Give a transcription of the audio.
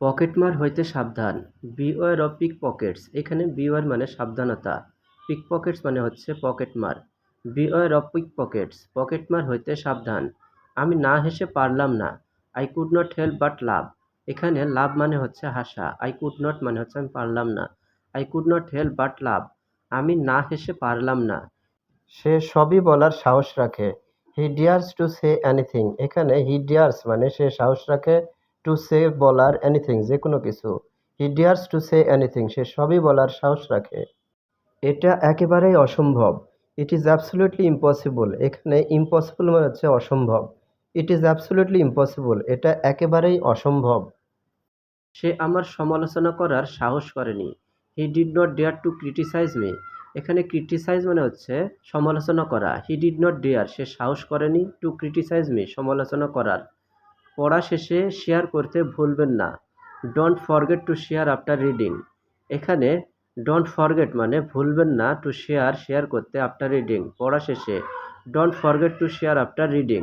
পকেটমার হইতে সাবধান। Beware of pick pockets এখানে বিওয়ার মানে সাবধানতা। পিক পকেটস মানে হচ্ছে পকেটমার বিওয়ার অফ পিক পকেটস পকেটমার হইতে সাবধান। আমি না হেসে পারলাম না। I could not help but laugh. এখানে লাভ মানে হচ্ছে হাসা। আই কুড নট মানে হচ্ছে আমি পারলাম না। I could not help but laugh. আমি না হেসে পারলাম না। সে সবই বলার সাহস রাখে। He dares to say anything. এখানে হি ডিয়ার্স মানে সে সাহস রাখে। টু সে বলার এনিথিং যে কোনো কিছু। He dares to say anything সে সবই বলার সাহস রাখে। এটা একেবারেই অসম্ভব। ইট ইজ অ্যাবসোলিউটলি ইম্পসিবল এখানে ইম্পসিবল মানে হচ্ছে অসম্ভব। ইট ইজ অ্যাবসোলিউটলি ইম্পসিবল এটা একেবারেই অসম্ভব। সে আমার সমালোচনা করার সাহস করেনি। He did not dare to criticise me এখানে ক্রিটিসাইজ মানে হচ্ছে সমালোচনা করা। হি ডিড নট ডেয়ার সে সাহস করেনি টু ক্রিটিসাইজ মি সমালোচনা করার। পড়া শেষে শেয়ার করতে ভুলবেন না। Don't forget to share after reading এখানে ডোন্ট ফরগেট মানে ভুলবেন না টু শেয়ার শেয়ার করতে আফটার রিডিং পড়া শেষে don't forget to share after reading